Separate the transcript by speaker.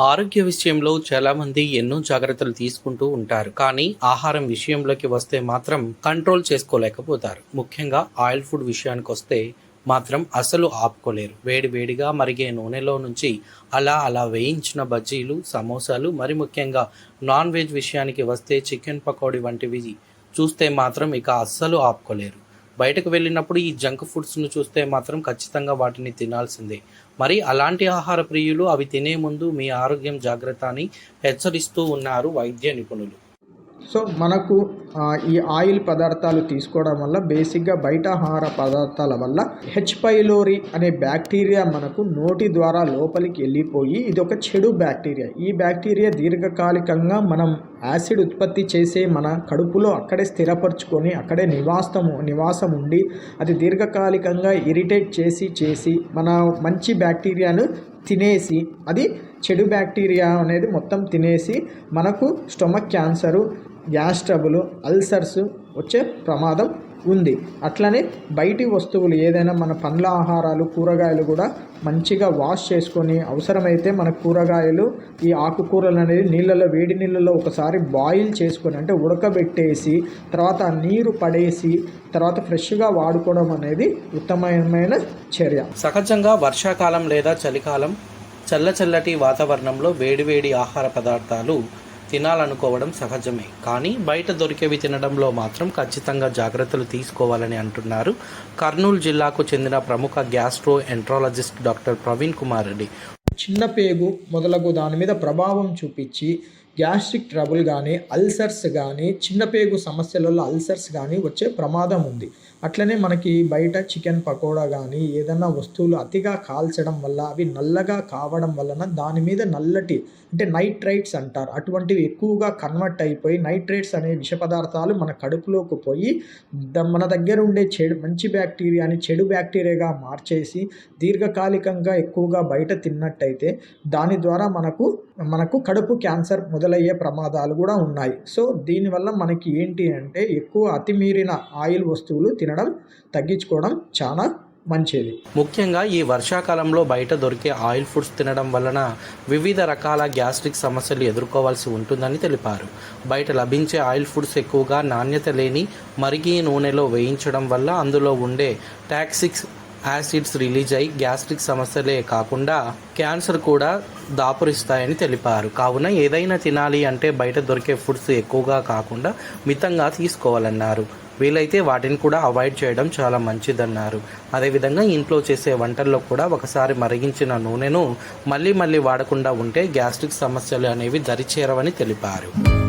Speaker 1: ఆరోగ్య విషయంలో చాలామంది ఎన్నో జాగ్రత్తలు తీసుకుంటూ ఉంటారు కానీ ఆహారం విషయంలోకి వస్తే మాత్రం కంట్రోల్ చేసుకోలేకపోతారు. ముఖ్యంగా ఆయిల్ ఫుడ్ విషయానికి వస్తే మాత్రం అసలు ఆపుకోలేరు. వేడి వేడిగా మరిగే నూనెలో నుంచి అలా అలా వేయించిన బజ్జీలు సమోసాలు మరి ముఖ్యంగా నాన్ వెజ్ విషయానికి వస్తే చికెన్ పకోడీ వంటివి చూస్తే మాత్రం ఇక అస్సలు ఆపుకోలేరు. బయటకు వెళ్ళినప్పుడు ఈ జంక్ ఫుడ్స్ను చూస్తే మాత్రం ఖచ్చితంగా వాటిని తినాల్సిందే. మరి అలాంటి ఆహార ప్రియులు అవి తినే ముందు మీ ఆరోగ్యం జాగ్రత్త అని హెచ్చరిస్తూ ఉన్నారు వైద్య నిపుణులు.
Speaker 2: సో మనకు ఈ ఆయిల్ పదార్థాలు తీసుకోవడం వల్ల బేసిక్గా బయట ఆహార పదార్థాల వల్ల హెచ్ పైలోరి అనే బ్యాక్టీరియా మనకు నోటి ద్వారా లోపలికి వెళ్ళిపోయి ఇది ఒక చెడు బ్యాక్టీరియా. ఈ బ్యాక్టీరియా దీర్ఘకాలికంగా మనం యాసిడ్ ఉత్పత్తి చేసే మన కడుపులో అక్కడే స్థిరపరచుకొని అక్కడే నివాసము నివాసం ఉండి అది దీర్ఘకాలికంగా ఇరిటేట్ చేసి చేసి మన మంచి బ్యాక్టీరియాను తినేసి అది చెడు బ్యాక్టీరియా అనేది మొత్తం తినేసి మనకు stomach cancer gas trouble ulcers వచ్చే ప్రమాదం ఉంది. అట్లనే బయటి వస్తువులు ఏదైనా మన పండ్ల ఆహారాలు కూరగాయలు కూడా మంచిగా వాష్ చేసుకొని అవసరమైతే మన కూరగాయలు ఈ ఆకుకూరలు అనేది నీళ్ళలో వేడి నీళ్ళలో ఒకసారి బాయిల్ చేసుకొని అంటే ఉడకబెట్టేసి తర్వాత నీరు పడేసి తర్వాత ఫ్రెష్గా వాడుకోవడం అనేది ఉత్తమమైన చర్య.
Speaker 1: సహజంగా వర్షాకాలం లేదా చలికాలం చల్ల చల్లటి వాతావరణంలో వేడివేడి ఆహార పదార్థాలు తినాలనుకోవడం సహజమే. కానీ బయట దొరికేవి తినడంలో మాత్రం ఖచ్చితంగా జాగ్రత్తలు తీసుకోవాలని అంటున్నారు కర్నూలు జిల్లాకు చెందిన ప్రముఖ gastroenterologist doctor Praveen Kumar Reddy.
Speaker 2: చిన్న పేగు మొదలగు దాని మీద ప్రభావం చూపించి గ్యాస్ట్రిక్ ట్రబుల్ కానీ అల్సర్స్ కానీ చిన్న పేగు సమస్యలలో అల్సర్స్ కానీ వచ్చే ప్రమాదం ఉంది. అట్లనే మనకి బయట చికెన్ పకోడా కానీ ఏదైనా వస్తువులు అతిగా కాల్చడం వల్ల అవి నల్లగా కావడం వలన దాని మీద నల్లటి అంటే నైట్రైట్స్ అంటారు. అటువంటివి ఎక్కువగా కన్వర్ట్ అయిపోయి నైట్రైట్స్ అనే విష పదార్థాలు మన కడుపులోకి పోయి ద- మన దగ్గర ఉండే చెడు మంచి బ్యాక్టీరియాని చెడు బ్యాక్టీరియాగా మార్చేసి దీర్ఘకాలికంగా ఎక్కువగా బయట తిన్నట్టయితే దాని ద్వారా మనకు మనకు కడుపు క్యాన్సర్ మొదలయ్యే ప్రమాదాలు కూడా ఉన్నాయి. సో దీనివల్ల మనకి ఏంటి అంటే ఎక్కువ అతిమీరిన ఆయిల్ వస్తువులు తినడం తగ్గించుకోవడం చాలా మంచిది.
Speaker 1: ముఖ్యంగా ఈ వర్షాకాలంలో బయట దొరికే ఆయిల్ ఫుడ్స్ తినడం వలన వివిధ రకాల గ్యాస్ట్రిక్ సమస్యలు ఎదుర్కోవాల్సి ఉంటుందని తెలిపారు. బయట లభించే ఆయిల్ ఫుడ్స్ ఎక్కువగా నాణ్యత లేని మరిగి నూనెలో వేయించడం వల్ల అందులో ఉండే టాక్సిక్స్ యాసిడ్స్ రిలీజ్ అయి గ్యాస్ట్రిక్ సమస్యలే కాకుండా క్యాన్సర్ కూడా దాపురిస్తాయని తెలిపారు. కావున ఏదైనా తినాలి అంటే బయట దొరికే ఫుడ్స్ ఎక్కువగా కాకుండా మితంగా తీసుకోవాలన్నారు. వీలైతే వాటిని కూడా అవాయిడ్ చేయడం చాలా మంచిదన్నారు. అదేవిధంగా ఇంట్లో చేసే వంటల్లో కూడా ఒకసారి మరిగించిన నూనెను మళ్ళీ మళ్ళీ వాడకుండా ఉంటే గ్యాస్ట్రిక్ సమస్యలు అనేవి దరిచేరవని తెలిపారు.